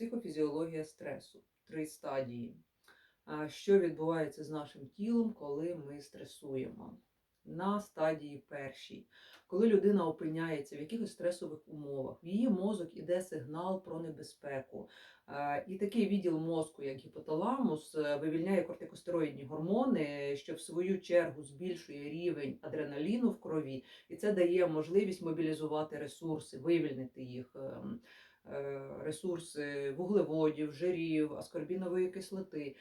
психофізіологія стресу, три стадії. Що відбувається з нашим тілом, коли ми стресуємо? На стадії першій, коли людина опиняється в якихось стресових умовах, в її мозок іде сигнал про небезпеку. І такий відділ мозку, як гіпоталамус, е, вивільняє кортикостероїдні гормони, що в свою чергу збільшує рівень адреналіну в крові, і це дає можливість мобілізувати ресурси, вивільнити їх. Е, Ресурси вуглеводів, жирів, аскорбінової кислоти,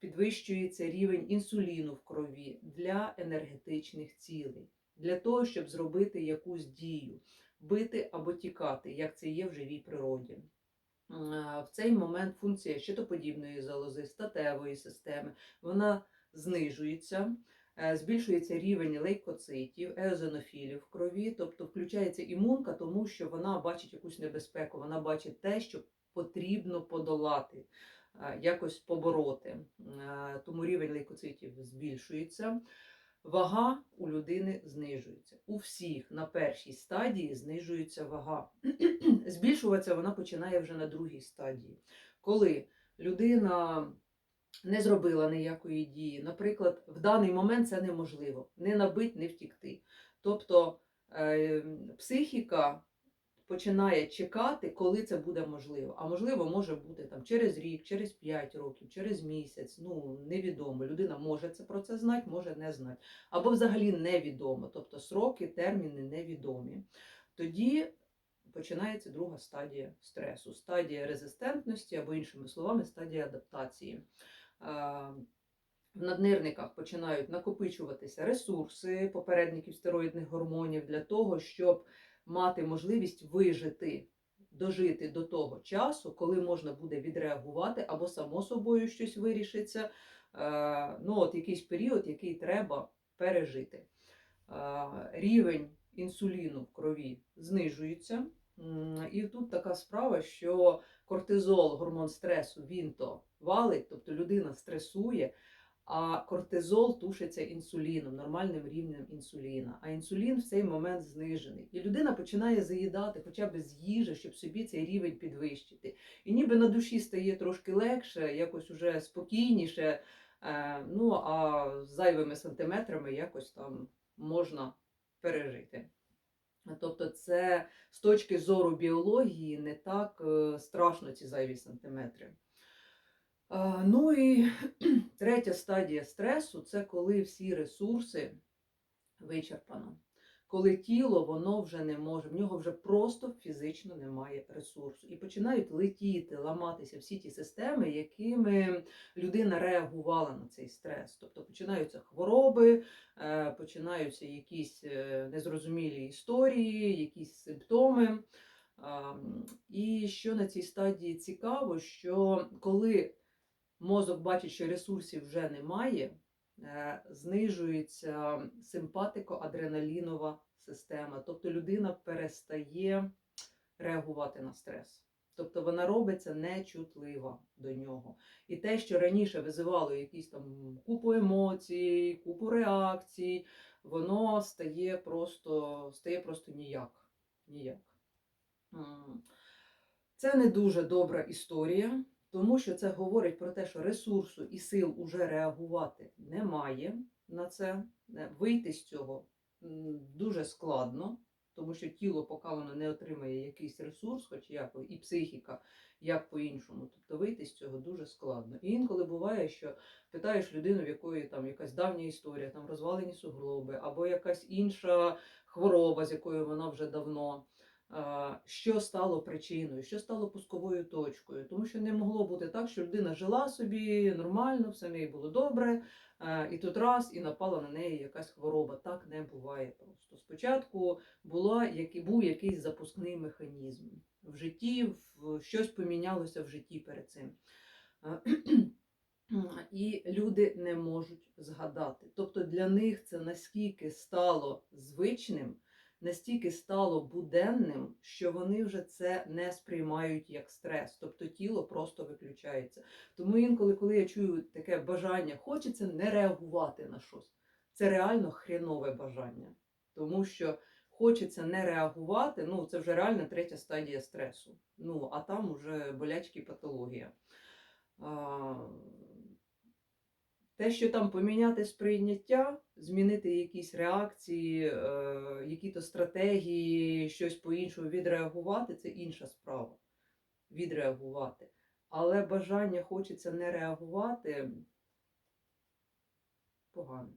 підвищується рівень інсуліну в крові для енергетичних цілей, для того, щоб зробити якусь дію, бити або тікати, як це є в живій природі. В цей момент функція щитоподібної залози, статевої системи, вона знижується, е, збільшується рівень лейкоцитів, еозинофілів в крові, тобто включається імунка, тому що вона бачить якусь небезпеку, вона бачить те, що потрібно подолати, е, якось побороти. Е, Тому рівень лейкоцитів збільшується. Вага у людини знижується. У всіх на першій стадії знижується вага. Збільшуватися вона починає вже на другій стадії. Коли людина не зробила ніякої дії, наприклад, в даний момент це неможливо. Не набить, не втікти. Тобто е, психіка починає чекати, коли це буде можливо. А можливо, може бути там через рік, через 5 років, через місяць. Ну невідомо. Людина може це про це знати, може не знати. Або взагалі невідомо. Тобто сроки, терміни невідомі. Тоді починається друга стадія стресу, стадія резистентності, або іншими словами, стадія адаптації. В наднирниках починають накопичуватися ресурси попередників стероїдних гормонів для того, щоб мати можливість вижити, дожити до того часу, коли можна буде відреагувати або само собою щось вирішиться. Ну, от якийсь період, який треба пережити. Рівень інсуліну в крові знижується. І тут така справа, що кортизол, гормон стресу, він то валить, тобто людина стресує, а кортизол тушиться інсуліном, нормальним рівнем інсуліна. А інсулін в цей момент знижений. І людина починає заїдати хоча б з їжі, щоб собі цей рівень підвищити. І ніби на душі стає трошки легше, якось уже спокійніше. е, Ну а зайвими сантиметрами якось там можна пережити. Тобто, це з точки зору біології не так е, страшно ці зайві сантиметри. Ну і третя стадія стресу це коли всі ресурси вичерпано. Коли тіло воно вже не може, в нього вже просто фізично немає ресурсу. І починають летіти, ламатися всі ті системи, якими людина реагувала на цей стрес. Тобто починаються хвороби, е, починаються якісь е, незрозумілі історії, якісь симптоми. І що на цій стадії цікаво, що коли мозок бачить, що ресурсів вже немає, знижується симпатико-адреналінова система. Тобто людина перестає реагувати на стрес. Тобто вона робиться нечутлива до нього. І те, що раніше визивало якісь там купу емоцій, купу реакцій, воно стає просто, стає просто ніяк. ніяк. Це не дуже добра історія, тому що це говорить про те, що ресурсу і сил уже реагувати немає на це. Е, Вийти з цього дуже складно, тому що тіло, поки воно не отримає якийсь ресурс, хоч як і психіка, як по-іншому. Тобто вийти з цього дуже складно. І інколи буває, що питаєш людину, в якої там якась давня історія, там розвалені суглоби, або якась інша хвороба, з якою вона вже давно. Що стало причиною, що стало пусковою точкою, тому що не могло бути так, що людина жила собі нормально, все в неї було добре, і тут раз і напала на неї якась хвороба. Так не буває просто. Спочатку була, який, був якийсь запускний механізм в житті, в, щось помінялося в житті перед цим. І люди не можуть згадати. Тобто для них це наскільки стало звичним, настільки стало буденним, що вони вже це не сприймають як стрес. Тобто тіло просто виключається. Тому інколи, коли я чую таке бажання, хочеться не реагувати на щось. Це реально хренове бажання. Тому що хочеться не реагувати, ну це вже реально третя стадія стресу. Ну, а там уже болячки патологія. Те, що там поміняти сприйняття, змінити якісь реакції, е, які-то стратегії, щось по-іншому відреагувати це інша справа. Відреагувати. Але бажання хочеться не реагувати погано.